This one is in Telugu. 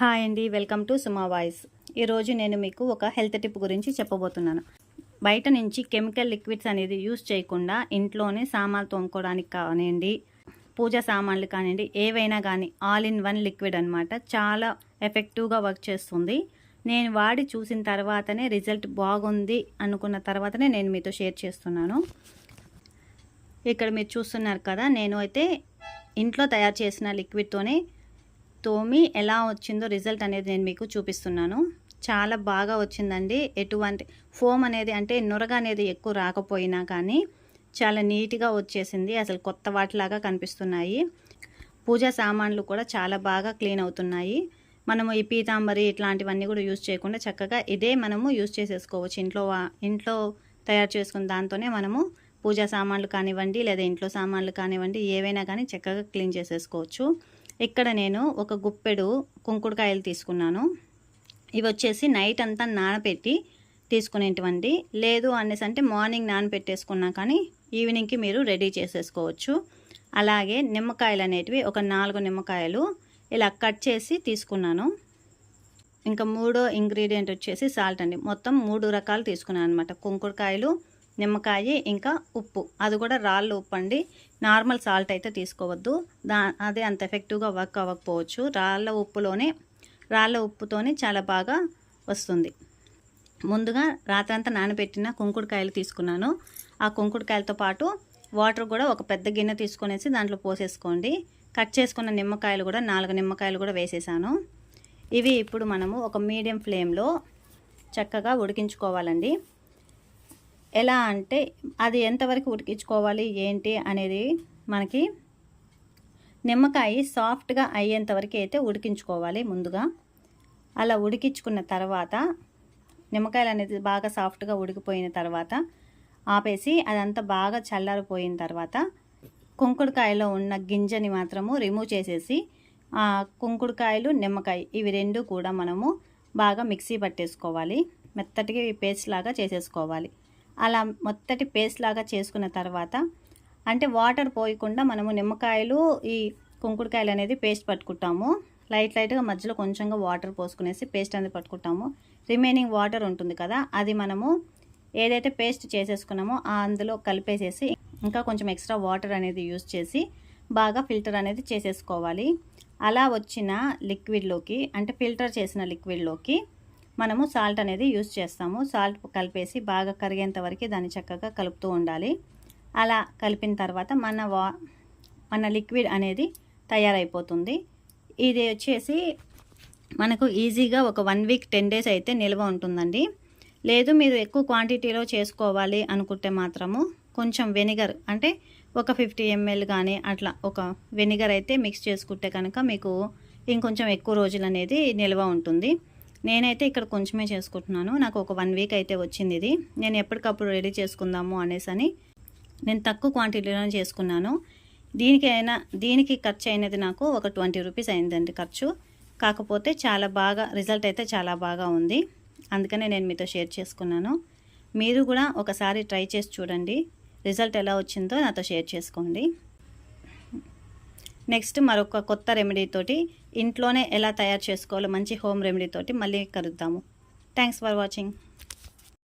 హాయ్ అండి వెల్కమ్ టు సుమా వాయిస్. ఈరోజు నేను మీకు ఒక హెల్త్ టిప్ గురించి చెప్పబోతున్నాను. బయట నుంచి కెమికల్ లిక్విడ్స్ అనేది యూస్ చేయకుండా ఇంట్లోనే సామాన్లు తోముకోవడానికి కానివ్వండి పూజ సామాన్లు కానివ్వండి ఏవైనా కానీ ఆల్ ఇన్ వన్ లిక్విడ్ అనమాట చాలా ఎఫెక్టివ్గా వర్క్ చేస్తుంది. నేను వాడి చూసిన తర్వాతనే రిజల్ట్ బాగుంది అనుకున్న తర్వాతనే నేను మీతో షేర్ చేస్తున్నాను. ఇక్కడ మీరు చూస్తున్నారు కదా నేను అయితే ఇంట్లో తయారు చేసిన లిక్విడ్తోనే తోమి ఎలా వచ్చిందో రిజల్ట్ అనేది నేను మీకు చూపిస్తున్నాను. చాలా బాగా వచ్చిందండి. ఎటువంటి ఫోమ్ అనేది అంటే నురగ అనేది ఎక్కువ రాకపోయినా కానీ చాలా నీట్గా వచ్చేసింది. అసలు కొత్త వాటిలాగా కనిపిస్తున్నాయి. పూజా సామాన్లు కూడా చాలా బాగా క్లీన్ అవుతున్నాయి. మనము ఈ పీతాంబరి ఇట్లాంటివన్నీ కూడా యూజ్ చేయకుండా చక్కగా ఇదే మనము యూజ్ చేసేసుకోవచ్చు. ఇంట్లో ఇంట్లో తయారు చేసుకున్న దాంతోనే మనము పూజా సామాన్లు కానివ్వండి లేదా ఇంట్లో సామాన్లు కానివ్వండి ఏవైనా కానీ చక్కగా క్లీన్ చేసేసుకోవచ్చు. ఇక్కడ నేను ఒక గుప్పెడు కుంకుడుకాయలు తీసుకున్నాను. ఇవి వచ్చేసి నైట్ అంతా నానబెట్టి తీసుకునేటువంటి లేదు అనేసి అంటే మార్నింగ్ నానబెట్టేసుకున్నా కానీ ఈవినింగ్కి మీరు రెడీ చేసేసుకోవచ్చు. అలాగే నిమ్మకాయలు అనేటివి ఒక నాలుగు నిమ్మకాయలు ఇలా కట్ చేసి తీసుకున్నాను. ఇంకా మూడో ఇంగ్రీడియంట్ వచ్చేసి సాల్ట్ అండి. మొత్తం మూడు రకాలు తీసుకున్నాను అనమాట కుంకుడుకాయలు నిమ్మకాయ ఇంకా ఉప్పు. అది కూడా రాళ్ళు ఉప్పు అండి నార్మల్ సాల్ట్ అయితే తీసుకోవద్దు. దా అదే అంత ఎఫెక్టివ్గా వర్క్ అవ్వకపోవచ్చు. రాళ్ళ ఉప్పులోనే రాళ్ళ ఉప్పుతోనే చాలా బాగా వస్తుంది. ముందుగా రాత్రంతా నానబెట్టిన కుంకుడుకాయలు తీసుకున్నాను. ఆ కుంకుడుకాయలతో పాటు వాటర్ కూడా ఒక పెద్ద గిన్నె తీసుకొనేసి దాంట్లో పోసేసుకోండి. కట్ చేసుకున్న నిమ్మకాయలు కూడా నాలుగు నిమ్మకాయలు కూడా వేసేసాను. ఇవి ఇప్పుడు మనము ఒక మీడియం ఫ్లేమ్లో చక్కగా ఉడికించుకోవాలండి. ఎలా అంటే అది ఎంతవరకు ఉడికించుకోవాలి ఏంటి అనేది మనకి నిమ్మకాయ సాఫ్ట్గా అయ్యేంత వరకు అయితే ఉడికించుకోవాలి ముందుగా. అలా ఉడికించుకున్న తర్వాత నిమ్మకాయలు అనేది బాగా సాఫ్ట్గా ఉడికిపోయిన తర్వాత ఆపేసి అదంతా బాగా చల్లారిపోయిన తర్వాత కుంకుడుకాయలో ఉన్న గింజని మాత్రము రిమూవ్ చేసేసి ఆ కుంకుడుకాయలు నిమ్మకాయ ఇవి రెండు కూడా మనము బాగా మిక్సీ పట్టేసుకోవాలి. మెత్తటిగా పేస్ట్ లాగా చేసేసుకోవాలి. అలా మొత్తటి పేస్ట్ లాగా చేసుకున్న తర్వాత అంటే వాటర్ పోయకుండా మనము నిమ్మకాయలు ఈ కుంకుడుకాయలు అనేది పేస్ట్ పట్టుకుంటాము. లైట్ లైట్గా మధ్యలో కొంచెంగా వాటర్ పోసుకునేసి పేస్ట్ అనేది పట్టుకుంటాము. రిమైనింగ్ వాటర్ ఉంటుంది కదా అది మనము ఏదైతే పేస్ట్ చేసేసుకున్నామో ఆ అందులో కలిపేసేసి ఇంకా కొంచెం ఎక్స్ట్రా వాటర్ అనేది యూస్ చేసి బాగా ఫిల్టర్ అనేది చేసేసుకోవాలి. అలా వచ్చిన లిక్విడ్లోకి అంటే ఫిల్టర్ చేసిన లిక్విడ్లోకి మనము సాల్ట్ అనేది యూస్ చేస్తాము. సాల్ట్ కలిపేసి బాగా కరిగేంత వరకు దాన్ని చక్కగా కలుపుతూ ఉండాలి. అలా కలిపిన తర్వాత మన వా మన లిక్విడ్ అనేది తయారైపోతుంది. ఇది వచ్చేసి మనకు ఈజీగా ఒక వన్ వీక్ టెన్ డేస్ అయితే నిల్వ ఉంటుందండి. లేదు మీరు ఎక్కువ క్వాంటిటీలో చేసుకోవాలి అనుకుంటే మాత్రము కొంచెం వెనిగర్ అంటే ఒక ఫిఫ్టీ ఎంఎల్ కానీ అట్లా ఒక వెనిగర్ అయితే మిక్స్ చేసుకుంటే కనుక మీకు ఇంకొంచెం ఎక్కువ రోజులు అనేది నిల్వ ఉంటుంది. నేనైతే ఇక్కడ కొంచెమే చేసుకుంటున్నాను. నాకు ఒక వన్ వీక్ అయితే వచ్చింది ఇది. నేను ఎప్పటికప్పుడు రెడీ చేసుకుందాము అనేసి అని నేను తక్కువ క్వాంటిటీలోనే చేసుకున్నాను. దీనికి అయినా దీనికి ఖర్చు అయినది నాకు ఒక ట్వంటీ రూపీస్ అయిందండి ఖర్చు. కాకపోతే చాలా బాగా రిజల్ట్ అయితే చాలా బాగా ఉంది. అందుకనే నేను మీతో షేర్ చేసుకున్నాను. మీరు కూడా ఒకసారి ట్రై చేసి చూడండి. రిజల్ట్ ఎలా వచ్చిందో నాతో షేర్ చేసుకోండి. నెక్స్ట్ మరొక కొత్త రెమెడీ తోటి ఇంట్లోనే ఎలా తయారు చేసుకోవాలో మంచి హోమ్ రెమెడీ తోటి మళ్ళీ కలుద్దాము. Thanks for watching